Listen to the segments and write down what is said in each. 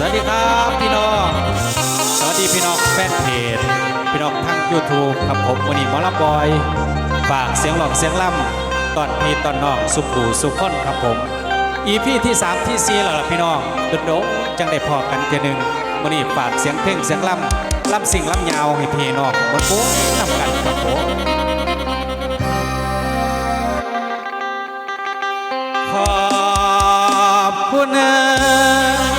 สวัสดีครับพี่น้อง สวัสดีพี่น้องแฟนเพจพี่น้องทาง YouTube ครับผมวันนี้มอลำบอย ฝากเสียงหลอกเสียงล่ำตอนพี่ตอนน้องสุขูสุขคนครับผมอีพีที่3ที่4แล้วล่ะพี่น้องโดดโดจังได้พอกันเทียหนึ่งวันนี้ฝากเสียงเพลงเสียงล่ำล่ำสิ่งล่ำยาวให้พี่น้องบนโป๊ะนำกันครับผมขอบคุณนะ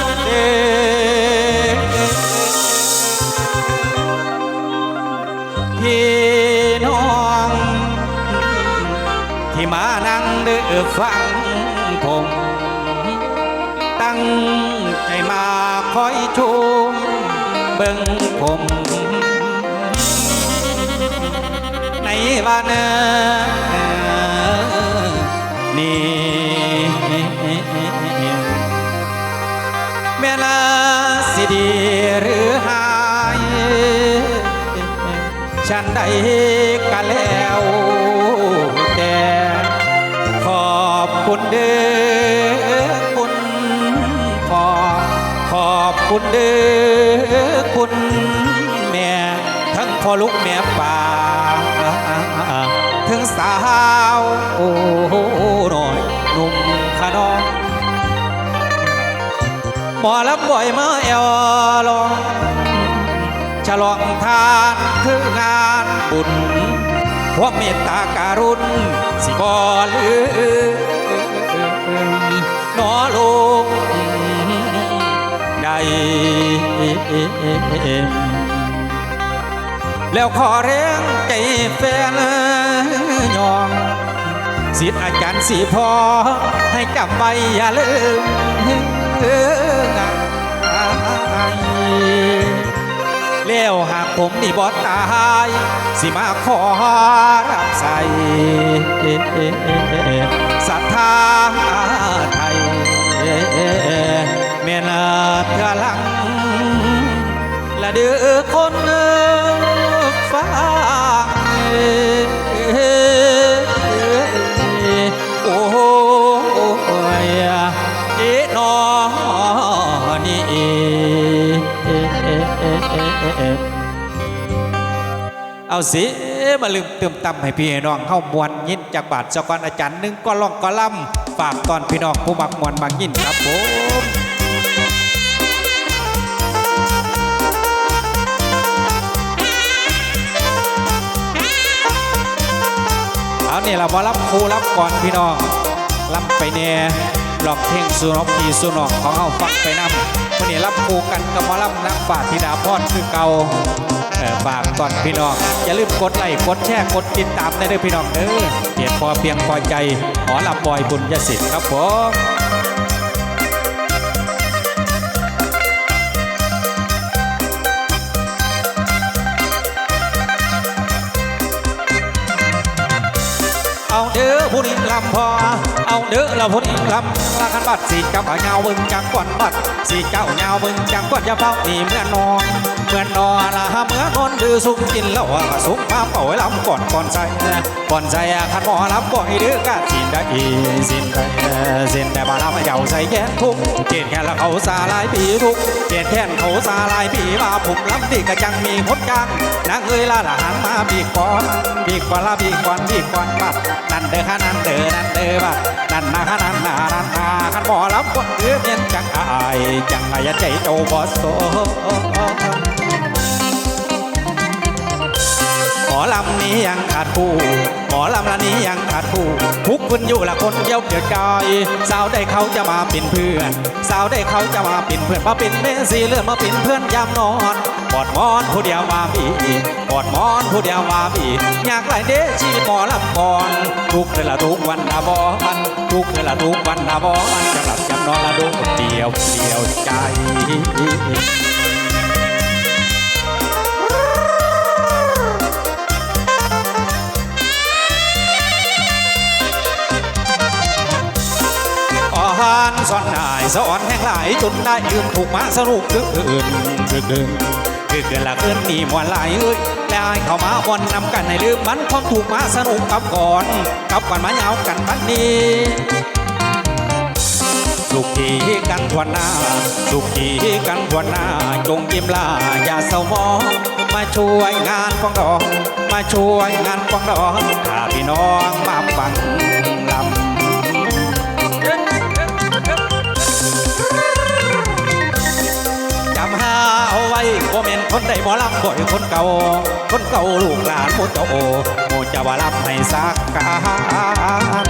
พี่น้อง ที่มานั่งเดือฟังผมตั้งใจมาคอยชมเบิ่งผม ในวันนี้ ฉันได้กันแล้วแต่ขอบคุณเด้อคุณขอขอบคุณเด้อคุณแม่ทั้งพ่อลูกแม่ป่าถึงสาวโอ้หน่อยหนุ่มขนองหมอลำบ่อยมาแอวลอง ฉลองทานคืองานบุญพวกเมตตาการุณสิบอลืมนอลูกได้แล้วขอเร่งใจแฟนยองสิทธิ์อาจารย์สีพอให้จำไว้อย่าลืม ผมนี่บอตาย สิมาขอรับใส่ศรัทธาไทยเมนเธอลังและเดือคนฟ้า เอาสิมาลืมเติมตำให้พี่น้องเข้ามวนยินจากบาทสกอนอาจารย์หนึ่งก็ล่องก็ล่ำฝากตอนพี่น้องผู้มักมวนมักยินครับผมเอาเนี่ยเรามารับครูรับก่อนพี่น้องรับไปเนี่ยหลอกเพลงสุนอกพีสุนอกของเฮาฟังไปนำวันนี้รับครูกันกับมารับนักฝากธิดาพรคือเก่า ฝากก่อนพี่น้อง อย่าลืมกดไลค์กดแชร์กดติดตามได้เลยพี่น้องเด้อเหตุพอเพียงพอใจหมอลำบอยบุญยศิษฐ์ครับผมเอาเด้อผู้นี้ลำพอ เด้อเราผู้นลำลาคันบัดสีเจ้าบ่าเงาบึงจังกวนบัดสีเจ้าเงาบึงจังกวนอย่าเฝ้านี่เมื่อนอน เมื่อนนอนละเมื่อนอน ดื้อสุกกินแล้วว่าสุกมาเป่าไว้ลำก่อนก่อนใส่ก่อนใส่คันหมอลำบ่ให้เด้อกะสินได้สินได้สินได้บ่ลำเจ้าใส่แขนทุกเกณฑ์แค่ละเขาสาลายปีทุกเกณฑ์แค่เขาสาลายปีว่าผมลำดีก็จังมีคนกลางนางเอ้ยละละหันมาบีก่อนบีก่อนละบีก่อนบีก่อนบัดนั่นเด้อค่ะนั่นเด้อนั่นเด้อว่านั่นนะค่ะนั่นนานั่นนาขันบ่รับคนเดื้อเมียนจังอายจังอายใจโตบ่โซ ลำนี้ยังขาดคู่หมอลำละนี้ยังขาดคู่ทุกคนอยู่ละคนเดียวเกิดกายสาวได้เขาจะมาเป็นเพื่อนสาวได้เขาจะมาเป็นเพื่อนมาเป็นเมสีเลื่อนมาเป็นเพื่อนยามนอนกอดมอนผู้เดียวมาบีกอดมอนผู้เดียวมาบีอยากไหลเดชีวิตหมอลำก่อนทุกเดือนละทุกวันนะบอนทุกเดือนละทุกวันนะบอนจะหลับจำนอนละดวงเดียวเดียวใจ อ่อนสอนนายสอนแห่งหลายจนได้ยืมถูกมาสนุกคืออื่นคือเดินคือเกินละเกินมีมวนหลายเอ้ยแล้วให้เข้ามาวนนำกันให้ลืมมันความถูกมาสนุกกับก่อนกับก่อนมายากันบัดนี้สุขีกันทวนหน้าสุขีกันทวนหน้าจงยิ้มลาอย่าเศร้ามองมาช่วยงานกองดองมาช่วยงานกองดองถ้าพี่น้องมาฟัง ม่นคนใดบ่ลำบ่อยคนเก่า คนเก่าลูกหลานโมเจ้าโอโมจะว่าลำให้สักการ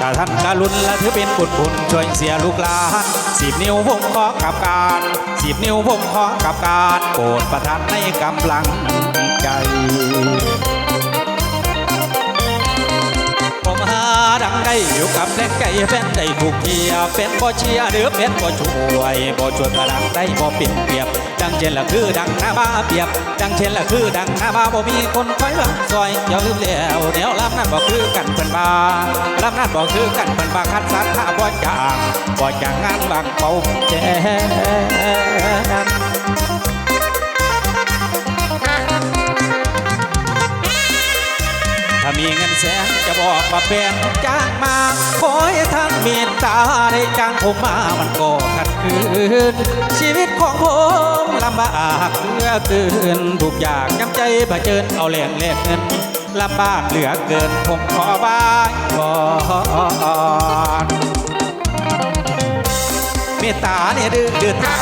ถ้าท่านการุณและถือเป็นบุญคุณช่วยเสียลูกหลานสิบนิ้วผมขอกับการสิบนิ้วผมขอกับการโปรดประทานในกำลังใจ ดังได้อยู่กับแรงไก่แฟนได้ถูกเทียเป็นบ่เชียหรือเป็นบ่ช่วยบ่ช่วยกระดังได้บ่เปลี่ยนเปรียบ ดังเช่นละคือดังหน้าบ้าเปรียบ ดังเช่นละคือดังหน้าบ้าบ่มีคนคอยบังซอยอย่าลืมแล้วแนวลำนั้นบ่คือกันเพิ่นบาลำนั้นบ่คือกันเพิ่นบาคัดสัตว์ถ้าบ่จางบ่จางงานบางเป่าแจม ถ้ามีเงินแสนจะบอกว่าเป็นจ้างมา ขอให้ท่านเมตตาได้จ้างผมมามันก็ขัดขืนชีวิตของผมลำบากเหลือเกินทุกอย่างย้ำใจเผชิญเอาแหลงแลกเงินลำบากเหลือเกินผมขอบายก่อนเมตตาเนี่ยดื้อดื้อทา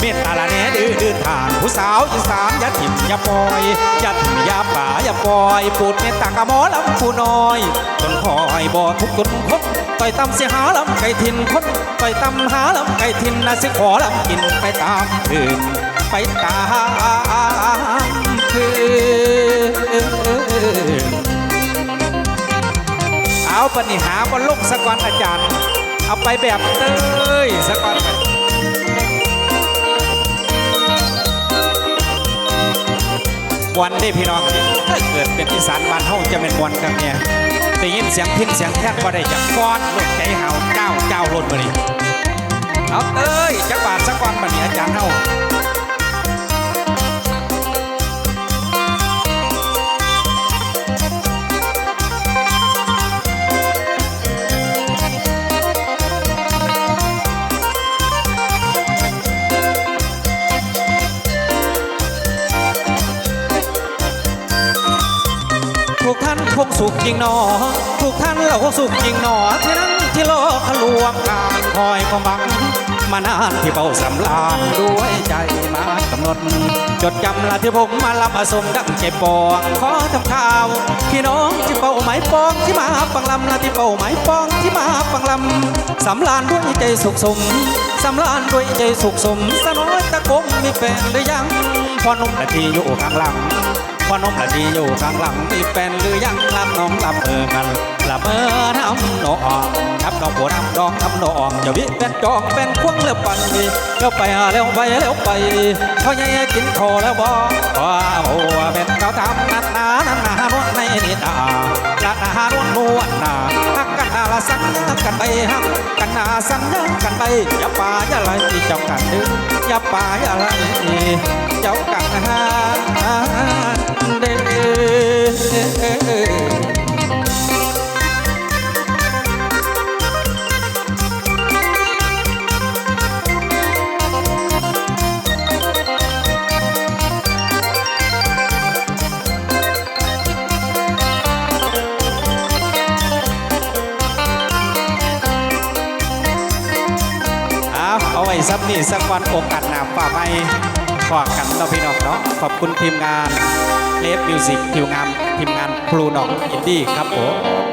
เมตตาละเนี่ยดื้อดื้อทานผู้สาวอีสานอย่าถิ่มอย่าปล่อยอย่าถิ่มอย่าป่าอย่าปล่อยปูดเมตตากะหมอลำผู้น้อยจนคอยบ่ทุกคนคนต่อยตำเสียหาลำไก่ทินคนต่อยตำหาลำไก่ทินนะสิขอลำกินไปตามคืนไปตามคืนเอาปณิหาบนลงสะกอนอาจารย์ เอาไปแบบเต้ยสะก่อน วนได้พี่น้องถ้าเกิดเป็นอีสานบ้านเฮาจะเป็นมวนกันเนี่ยได้ยินเสียงพินเสียงแท่นก็ได้จากก้อนรถใจเฮาเก้าเก้ารดมาดิเอาเอ้ยจักบาทสัก่อนมาเนี่ยอาจารย์เฮา หนอ ทุกท่านเราคงสุขจริงหนอที่นั่งที่โลกขลวงการคอยความหวัง มานานที่เบาสำลานด้วยใจมากำหนด จดจำละที่ผมมาลำอสมดังใจปองขอทำข่าว พี่น้องที่เป่าไม้ปองที่มาฟังลำละที่เป่าไม้ปองที่มาฟังลำสำลานด้วยใจสุขสมสำลานด้วยใจสุขสมสน้อยตะกงมีแฟนหรือยังพอหนุ่มละที่อยู่ข้างหลัง พ่อนมละดีอยู่ข้างหลังมีแฟนหรือยังลำน้องลำเออกันลำเออน้ำนองนับดอกบัวน้ำดองน้ำนองจะวิเป็นจองเป็นควงเลี้ยวไปเลี้วไปเลี้ยวไปเลี้ยวไปเขาใหญ่กินโคแล้วบ่ว้าวเป็นเขาทำนัดนานัดหนานวดในนิตานัดหนานวดนวดนาฮักกันนาละสัญญากันไปฮักกันนาสัญญากันไปอย่าป่าอย่าไรเจ้ากันดึงอย่าป่าอย่าไรเจ้ากันหา ไว้ซับนี่สักวันโอกาสหนาฝ่าไม่ขอกันเราพี่น้องเนาะขอบคุณทีมงานเลฟมิวสิกทีมงานทีมงานครูหนองอินดี้ครับผม